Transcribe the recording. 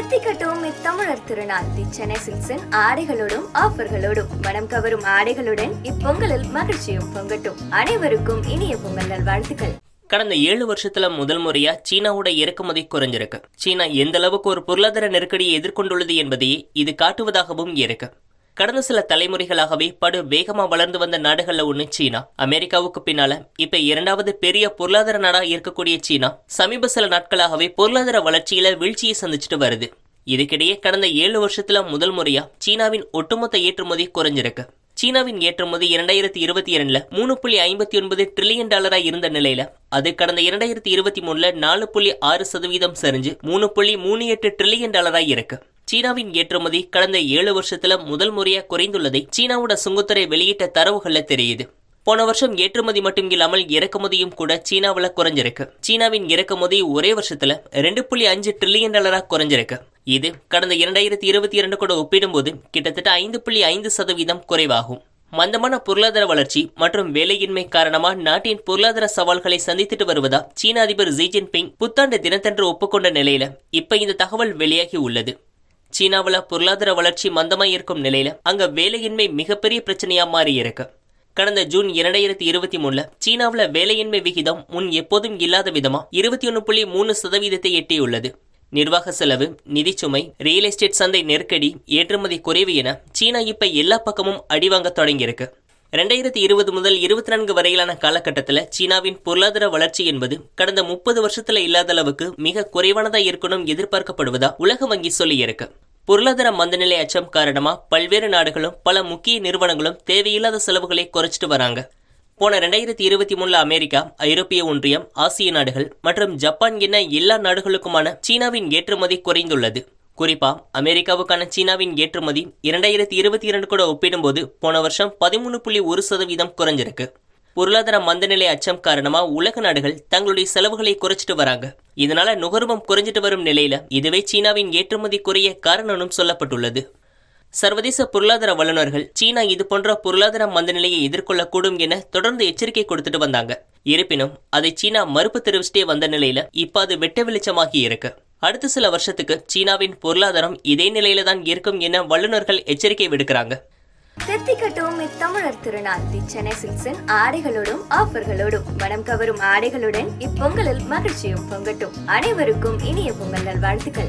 தித்திக்கட்டும் இத்தமிழர் திருநாள். தி சென்னை சில்க்ஸின் ஆடைகளோடும் ஆஃபர்களோடும் மனம் கவரும் ஆடைகளுடன் இப்பொங்கலில் மகிழ்ச்சியும் பொங்கட்டும். அனைவருக்கும் இனிய பொங்கல் நல்வாழ்த்துக்கள். கடந்த ஏழு வருஷத்துல முதல் முறையா சீனாவோட இறக்குமதி குறைஞ்சிருக்கு. சீனா எந்த அளவுக்கு ஒரு பொருளாதார நெருக்கடியை எதிர்கொண்டுள்ளது என்பதையே இது காட்டுவதாகவும் இருக்கு. கடந்த சில தலைமுறைகளாகவே படு வேகமா வளர்ந்து வந்த நாடுகள்ல ஒண்ணு சீனா. அமெரிக்காவுக்கு பின்னால இப்ப இரண்டாவது பெரிய பொருளாதார நாடா இருக்கக்கூடிய சீனா சமீப சில நாட்களாகவே பொருளாதார வளர்ச்சியில வீழ்ச்சியை சந்திச்சுட்டு வருது. இதுக்கிடையே கடந்த ஏழு வருஷத்துல முதல் முறையா சீனாவின் ஒட்டுமொத்த ஏற்றுமதி குறைஞ்சிருக்கு. சீனாவின் ஏற்றுமதி இரண்டாயிரத்தி இருபத்தி இரண்டுல மூணு புள்ளி ஐம்பத்தி ஒன்பது ட்ரில்லியன் டாலரா இருந்த நிலையில அது கடந்த இரண்டாயிரத்தி இருபத்தி மூணுல நாலு புள்ளி ஆறு சதவீதம் சரிஞ்சு மூணு புள்ளி மூணு எட்டு ட்ரில்லியன் டாலரா இருக்கு. சீனாவின் ஏற்றுமதி கடந்த ஏழு வருஷத்துல முதல் முறையா குறைந்துள்ளதை சீனாவோட சுங்கத்துறை வெளியிட்ட தரவுகள்ல தெரியுது. போன வருஷம் ஏற்றுமதி மட்டும் இல்லாமல் இறக்குமதியும் கூட சீனாவில் குறைஞ்சிருக்கு. சீனாவின் இறக்குமதி ஒரே வருஷத்துல ரெண்டு புள்ளி அஞ்சு ட்ரில்லியன் டாலராக குறைஞ்சிருக்கு. இது கடந்த இரண்டாயிரத்தி இருபத்தி இரண்டு கூட ஒப்பிடும்போது கிட்டத்தட்ட ஐந்து புள்ளி ஐந்து சதவீதம் குறைவாகும். மந்தமான பொருளாதார வளர்ச்சி மற்றும் வேலையின்மை காரணமாக நாட்டின் பொருளாதார சவால்களை சந்தித்துட்டு வருவதா சீன அதிபர் ஜி ஜின்பிங் புத்தாண்டு தினத்தன்று ஒப்புக்கொண்ட நிலையில இப்ப இந்த தகவல் வெளியாகி உள்ளது. சீனாவில் பொருளாதார வளர்ச்சி மந்தமாக இருக்கும் நிலையில் அங்கே வேலையின்மை மிகப்பெரிய பிரச்சனையாக மாறி இருக்கு. கடந்த ஜூன் இரண்டாயிரத்தி இருபத்தி மூணுல சீனாவில் வேலையின்மை விகிதம் முன் எப்போதும் இல்லாத விதமா இருபத்தி ஒன்று புள்ளி மூணு சதவீதத்தை எட்டியுள்ளது. நிர்வாக செலவு நிதிச்சுமை ரியல் எஸ்டேட் சந்தை நெருக்கடி ஏற்றுமதி குறைவு என சீனா இப்ப எல்லா பக்கமும் அடிவாங்க தொடங்கியிருக்கு. ரெண்டாயிரத்தி இருபது முதல் இருபத்தி நான்கு வரையிலான காலகட்டத்தில் சீனாவின் பொருளாதார வளர்ச்சி என்பது கடந்த முப்பது வருஷத்துல இல்லாத அளவுக்கு மிக குறைவானதா இருக்கணும் எதிர்பார்க்கப்படுவதா உலக வங்கி சொல்லியிருக்கு பொருளாதார மந்தநிலை அச்சம் காரணமா பல்வேறு நாடுகளும் பல முக்கிய நிறுவனங்களும் தேவையில்லாத செலவுகளை குறைச்சிட்டு வராங்க. போன ரெண்டாயிரத்தி இருபத்தி மூணுல அமெரிக்கா ஐரோப்பிய ஒன்றியம் ஆசிய நாடுகள் மற்றும் ஜப்பான் என எல்லா நாடுகளுக்குமான சீனாவின் ஏற்றுமதி குறைந்துள்ளது. குறிப்பா அமெரிக்காவுக்கான சீனாவின் ஏற்றுமதி இரண்டாயிரத்தி இருபத்தி இரண்டு கூட ஒப்பிடும்போது போன வருஷம் பதிமூணு புள்ளி ஒரு சதவீதம் குறைஞ்சிருக்கு. பொருளாதார மந்தநிலை அச்சம் காரணமா உலக நாடுகள் தங்களுடைய செலவுகளை குறைச்சிட்டு வராங்க. இதனால நுகர்வம் குறைஞ்சிட்டு வரும் நிலையில இதுவே சீனாவின் ஏற்றுமதி குறைய காரணம்னு சொல்லப்பட்டுள்ளது. சர்வதேச பொருளாதார வல்லுநர்கள் சீனா இது போன்ற பொருளாதார மந்தநிலையை எதிர்கொள்ளக்கூடும் என தொடர்ந்து எச்சரிக்கை கொடுத்துட்டு வந்தாங்க. இருப்பினும் அதை சீனா மறுப்பு தெரிவிச்சிட்டே வந்த நிலையில இப்ப அது வெட்ட வெளிச்சமாகி இருக்கு. அடுத்த சில வருஷத்துக்கு சீனாவின் பொருளாதாரம் இதே நிலையில தான் இருக்கும் என வல்லுநர்கள் எச்சரிக்கை விடுக்கிறாங்க. தெத்திக்கட்டும் இத்தமிழர் திருநாள். தி சென்னை சில்க்ஸின் ஆடைகளோடும் ஆஃபர்களோடும். மனம் கவரும் ஆடைகளுடன் இப்பொங்கலில் மகிழ்ச்சியும் பொங்கட்டும். அனைவருக்கும் இனிய பொங்கல் நல்வாழ்த்துக்கள்.